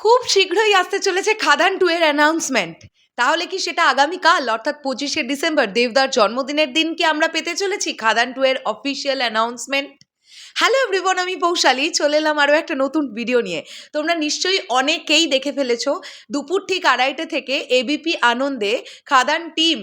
খুব শীঘ্রই আসতে চলেছে খাদান টু এর অ্যানাউন্সমেন্ট তাহলে কি সেটা আগামীকাল? অর্থাৎ পঁচিশে ডিসেম্বর, দেবদার জন্মদিনের দিন কি আমরা পেতে চলেছি খাদান টু এর অফিসিয়াল অ্যানাউন্সমেন্ট হ্যালো এভরিবন আমি পৌশালী। চলে এলাম আরও একটা নতুন ভিডিও নিয়ে। তোমরা নিশ্চয়ই অনেকেই দেখে ফেলেছো, দুপুর ঠিক আড়াইটে থেকে এবিপি আনন্দে খাদান টিম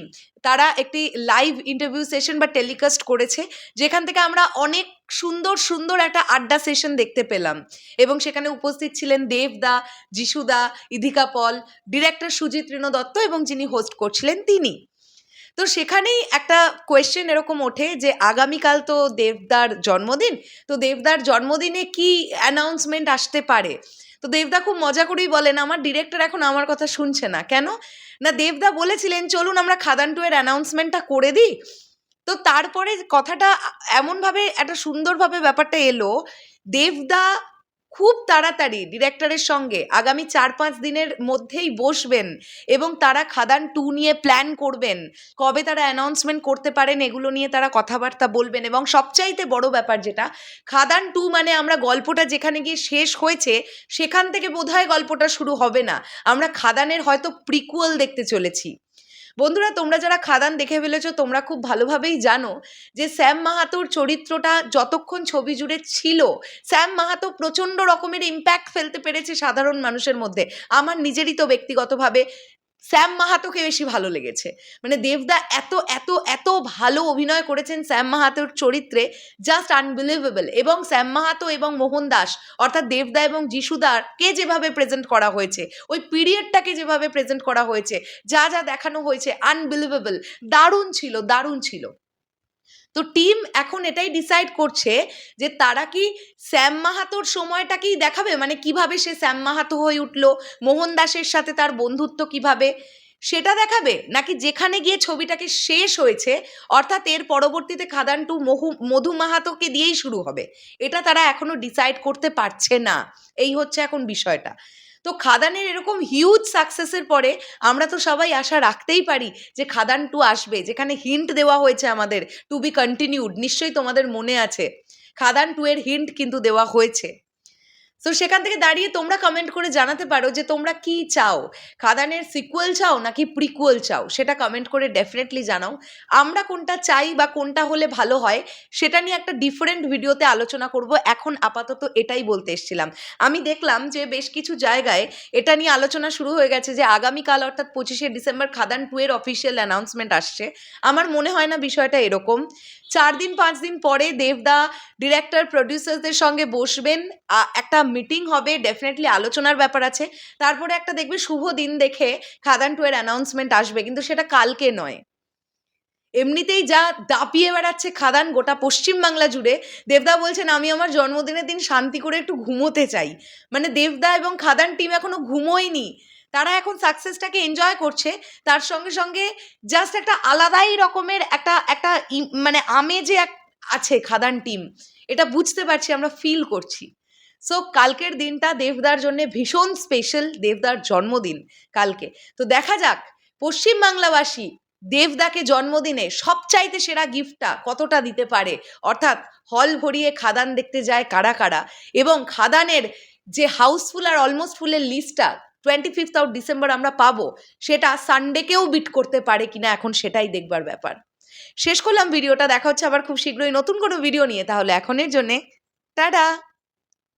তারা একটি লাইভ ইন্টারভিউ সেশন বা টেলিকাস্ট করেছে, যেখান থেকে আমরা অনেক সুন্দর সুন্দর একটা আড্ডা সেশন দেখতে পেলাম। এবং সেখানে উপস্থিত ছিলেন দেবদা যিশুদা ইধিকা পল ডিরেক্টর সুজিত দত্ত এবং যিনি হোস্ট করছিলেন তিনি। তো সেখানেই একটা কোয়েশ্চেন এরকম ওঠে যে আগামীকাল তো দেবদার জন্মদিন, তো দেবদার জন্মদিনে কি অ্যানাউন্সমেন্ট আসতে পারে? তো দেবদা খুব মজা করেই বলেন, আমার ডিরেক্টর এখন আমার কথা শুনছে না। কেন? না, দেবদা বলেছিলেন, চলুন আমরা খাদান টু এর অ্যানাউন্সমেন্টটা করে দিই। তো তারপরে কথাটা এমনভাবে, একটা সুন্দরভাবে ব্যাপারটা এলো, দেবদা খুব তাড়াতাড়ি ডিরেক্টরের সঙ্গে আগামী চার পাঁচ দিনের মধ্যেই বসবেন এবং তারা খাদান টু নিয়ে প্ল্যান করবেন। কবে তারা অ্যানাউন্সমেন্ট করতে পারেন এগুলো নিয়ে তারা কথাবার্তা বলবেন এবং সবচাইতে বড় ব্যাপার যেটা, খাদান টু মানে আমরা গল্পটা যেখানে গিয়ে শেষ হয়েছে, সেখান থেকে বোধহয় গল্পটা শুরু হবে না। আমরা খাদানের হয়তো প্রিকুয়াল দেখতে চলেছি। বন্ধুরা, তোমরা যারা খাদান দেখে ফেলেছো, তোমরা খুব ভালোভাবেই জানো যে শ্যাম মাহাতোর চরিত্রটা যতক্ষণ ছবি জুড়ে ছিল শ্যাম মাহাতো প্রচণ্ড রকমের ইম্প্যাক্ট ফেলতে পেরেছে সাধারণ মানুষের মধ্যে। আমার নিজেরই তো ব্যক্তিগতভাবে স্যাম মাহাতোকে বেশি ভালো লেগেছে। মানে দেবদা এত এত এত ভালো অভিনয় করেছেন স্যাম মাহাতোর চরিত্রে জাস্ট আনবিলিভেবল এবং স্যাম মাহাতো এবং মোহন দাস, অর্থাৎ দেবদা এবং যিশুদারকে যেভাবে প্রেজেন্ট করা হয়েছে, ওই পিরিয়ডটাকে যেভাবে প্রেজেন্ট করা হয়েছে, যা যা দেখানো হয়েছে আনবিলিভেবল দারুণ ছিল দারুণ ছিল। তো টিম এখন এটাই ডিসাইড করছে যে তারা কি শ্যাম মাহাতোর সময়টাকেই দেখাবে? মানে কীভাবে সে শ্যাম মাহাতো হয়ে উঠল? মোহন দাসের সাথে তার বন্ধুত্ব কীভাবে? সেটা দেখাবে? নাকি যেখানে গিয়ে ছবিটাকে শেষ হয়েছে, অর্থাৎ এর পরবর্তীতে খাদান টু মহু, মধু মাহাতোকে দিয়েই শুরু হবে? এটা তারা এখনও ডিসাইড করতে পারছে না। এই হচ্ছে এখন বিষয়টা। তো খাদানের এরকম হিউজ সাকসেসের পরে আমরা তো সবাই আশা রাখতেই পারি যে খাদান টু আসবে, যেখানে হিন্ট দেওয়া হয়েছে আমাদের টু বি কন্টিনিউড নিশ্চয়ই তোমাদের মনে আছে। খাদান টু এর হিন্ট কিন্তু দেওয়া হয়েছে। তো সেখান থেকে দাঁড়িয়ে তোমরা কমেন্ট করে জানাতে পারো যে তোমরা কি চাও? খাদানের সিকুয়েল চাও নাকি প্রিকুয়েল চাও? সেটা কমেন্ট করে ডেফিনেটলি জানাও। আমরা কোনটা চাই বা কোনটা হলে ভালো হয়, সেটা নিয়ে একটা ডিফারেন্ট ভিডিওতে আলোচনা করব। এখন আপাতত এটাই বলতে এসেছিলাম। আমি দেখলাম যে বেশ কিছু জায়গায় এটা নিয়ে আলোচনা শুরু হয়ে গেছে যে আগামীকাল অর্থাৎ পঁচিশে ডিসেম্বর খাদান টু এর অফিসিয়াল অ্যানাউন্সমেন্ট আসছে। আমার মনে হয় না বিষয়টা এরকম। চার দিন, পাঁচ দিন পরে দেবদা ডিরেক্টর প্রডিউসারদের সঙ্গে বসবেন। একটা মিটিং হবে ডেফিনেটলি আলোচনার ব্যাপার আছে। তারপরে একটা দেখবে শুভ দিন দেখে খাদান টু এর অ্যানাউন্সমেন্ট আসবে, কিন্তু সেটা কালকে নয়। এমনিতেই যা দাপিয়ে বেড়াচ্ছে খাদান গোটা পশ্চিমবাংলা জুড়ে, দেবদা বলছেন, আমি আমার জন্মদিনের দিন শান্তি করে একটু ঘুমোতে চাই। মানে দেবদা এবং খাদান টিম এখনও ঘুমোয়নি। তারা এখন সাকসেসটাকে এনজয় করছে। তার সঙ্গে সঙ্গে জাস্ট একটা আলাদাই রকমের একটা একটা মানে আমেজে এক আছে খাদান টিম এটা বুঝতে পারছি, আমরা ফিল করছি। সো কালকের দিনটা দেবদার জন্য ভীষণ স্পেশাল দেবদার জন্মদিন কালকে। তো দেখা যাক, পশ্চিমবাংলাবাসী দেবদাকে জন্মদিনে সবচাইতে সেরা গিফটটা কতটা দিতে পারে? অর্থাৎ হল ভরিয়ে খাদান দেখতে যায় কারা কারা? এবং খাদানের যে হাউসফুল আর অলমোস্ট ফুলের লিস্টটা টোয়েন্টি ফিফথ অফ ডিসেম্বর আমরা পাবো, সেটা সানডেকেও বিট করতে পারে কিনা এখন সেটাই দেখবার ব্যাপার। শেষ করলাম ভিডিওটা, দেখা হচ্ছে আবার খুব শীঘ্রই নতুন কোনো ভিডিও নিয়ে, তাহলে এখনের জন্যে, টাটা!